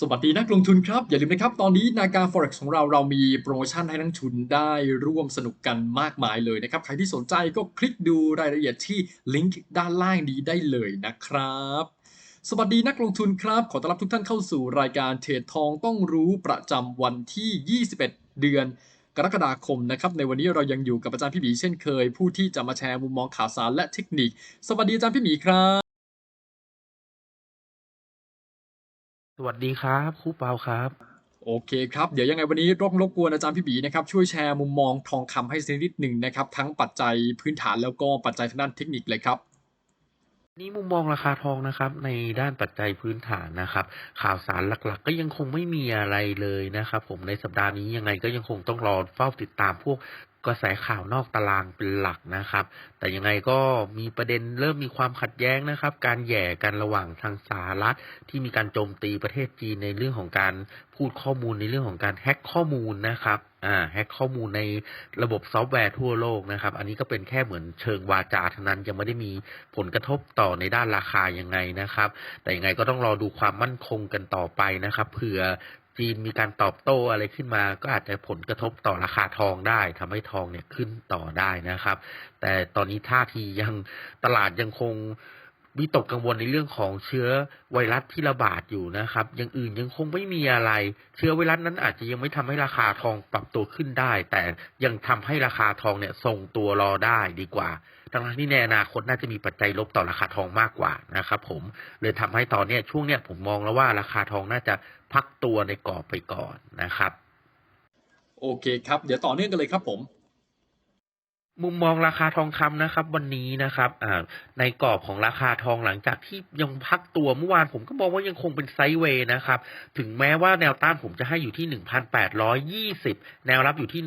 สวัสดีนักลงทุนครับ อย่าลืมนะครับ ตอนนี้นาการ Forex ของเราเรามีโปรโมชั่นให้นักทุนได้ร่วมสนุกกันมากมายเลยนะครับ ใครที่สนใจก็คลิกดูรายละเอียดที่ลิงก์ด้านล่างนี้ได้เลยนะครับ สวัสดีนักลงทุนครับ ขอต้อนรับทุกท่านเข้าสู่รายการเทรดทองต้องรู้ประจำวันที่ 21 เดือนกรกฎาคมนะครับในวันนี้เรายังอยู่กับอาจารย์พี่หมีเช่นเคย ผู้ที่จะมาแชร์มุมมองข่าวสารและเทคนิค สวัสดีอาจารย์พี่หมีครับ สวัสดีครับครูเปาครับ โอเคครับ เดี๋ยวยังไงวันนี้รบรบกวนอาจารย์พี่บีนะครับช่วยแชร์มุมมองทองคำให้สักนิดหนึ่งนะครับ ทั้งปัจจัยพื้นฐานแล้วก็ปัจจัยทางด้านเทคนิคเลยครับนี่มุมมองราคาทองนะครับ ในด้านปัจจัยพื้นฐานนะครับ ข่าวสารหลักๆ ก็ยังคงไม่มีอะไรเลยนะครับ ผมในสัปดาห์นี้ยังไงก็ยังคงต้องรอเฝ้าติดตามพวก กระแสข่าวนอกตารางเป็นหลักนะครับ แต่ยังไงก็มีประเด็นเริ่มมีความขัดแย้งนะครับ การแย่กันระหว่างทางสหรัฐที่มีการโจมตีประเทศจีนในเรื่องของการพูดข้อมูลในเรื่องของการแฮ็กข้อมูลนะครับอ่าแฮ็กข้อมูลในระบบซอฟต์แวร์ทั่วโลกนะครับ อันนี้ก็เป็นแค่เหมือนเชิงวาจาเท่านั้นยังไม่ได้มีผลกระทบต่อในด้านราคายังไงนะครับ แต่ยังไงก็ต้องรอดูความมั่นคงกันต่อไปนะครับเผื่อ จีนมีการตอบโต้อะไรขึ้นมา ก็อาจจะผลกระทบต่อราคาทองได้ทำให้ทองเนี่ยขึ้นต่อได้นะครับ แต่ตอนนี้ท่าทียังตลาดยังคง วิตกกังวลในเรื่องของเชื้อไวรัสที่ระบาดอยู่นะครับ อย่างอื่นยังคงไม่มีอะไร เชื้อไวรัสนั้นอาจจะยังไม่ทำให้ราคาทองปรับตัวขึ้นได้ แต่ยังทำให้ราคาทองเนี่ยทรงตัวรอได้ดีกว่าทั้งที่ในอนาคตน่าจะมีปัจจัยลบต่อราคาทองมากกว่านะครับ ผมเลยทำให้ตอนเนี้ยช่วงเนี้ยผมมองแล้วว่าราคาทองน่าจะพักตัวในกรอบไปก่อนนะครับ โอเคครับ เดี๋ยวต่อเนื่องกันเลยครับผม มุมมองราคาทองคำนะครับ วันนี้นะครับในกรอบของราคาทองหลังจากที่ยังพักตัวเมื่อวานผมก็มองว่ายังคงเป็นไซด์เวย์นะครับ ถึงแม้ว่าแนวต้านผมจะให้อยู่ที่ 1,820 แนวรับอยู่ที่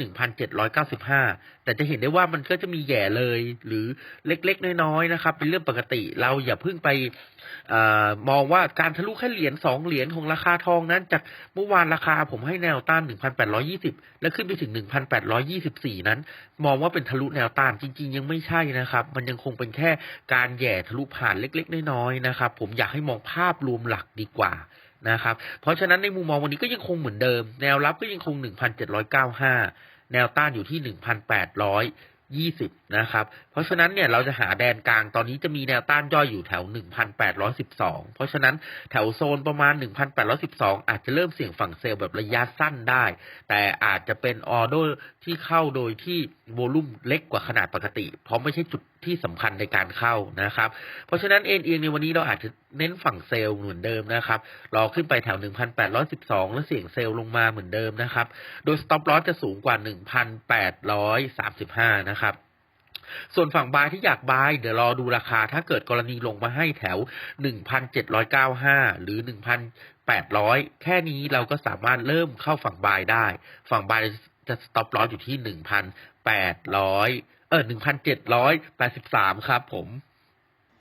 1,795 แต่จะเห็นได้ว่ามันก็จะมีแย่เลยหรือเล็กๆ น้อยๆนะครับ เป็นเรื่องปกติเราอย่าเพิ่งไป อมองว่าการทะลุแค่เหรียญสองเหรียญของราคาทองนั้น จากเมื่อวานราคาผมให้แนวต้าน 1,820 แล้วขึ้นไปถึง 1,824 นั้น มองว่าเป็นทะลุแนวต้านจริง ๆ ยังไม่ใช่นะครับ มันยังคงเป็นแค่การแย่ทะลุผ่านเล็ก ๆ น้อยๆนะครับ ผมอยากให้มองภาพรวมหลักดีกว่านะครับ เพราะฉะนั้นในมุมมองวันนี้ก็ยังคงเหมือนเดิม แนวรับก็ยังคง 1,795 แนวต้านอยู่ที่ 1,820 นะครับ เพราะฉะนั้นเนี่ยเราจะหาแดนกลางตอนนี้จะมีแนวต้านย่อยอยู่แถว 1,812 เพราะฉะนั้นแถวโซนประมาณ 1,812 อาจจะเริ่มเสี่ยงฝั่งเซลล์แบบระยะสั้นได้ แต่อาจจะเป็นออเดอร์ที่เข้าโดยที่โวลุ่มเล็กกว่าขนาดปกติ เพราะไม่ใช่จุดที่สำคัญในการเข้านะครับ เพราะฉะนั้นเอ็นเอียงในวันนี้เราอาจจะเน้นฝั่งเซลล์เหมือนเดิมนะครับรอขึ้นไปแถว 1,812 แล้วเสี่ยงเซลล์ลงมาเหมือนเดิมนะครับ โดย stop loss จะสูงกว่า 1,835 นะครับ ส่วนฝั่งบายที่อยากบายเดี๋ยวรอดูราคา ถ้าเกิดกรณีลงมาให้แถว 1,795 หรือ 1,800 แค่นี้เราก็สามารถเริ่มเข้าฝั่งบายได้ ฝั่งบายจะ stop loss อยู่ที่ 1,800 เออ1,783 ครับผม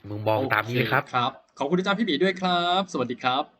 มึงมองตามนี้เลยครับโอเคครับ ขอบคุณอาจารย์พี่บีด้วยครับ สวัสดีครับ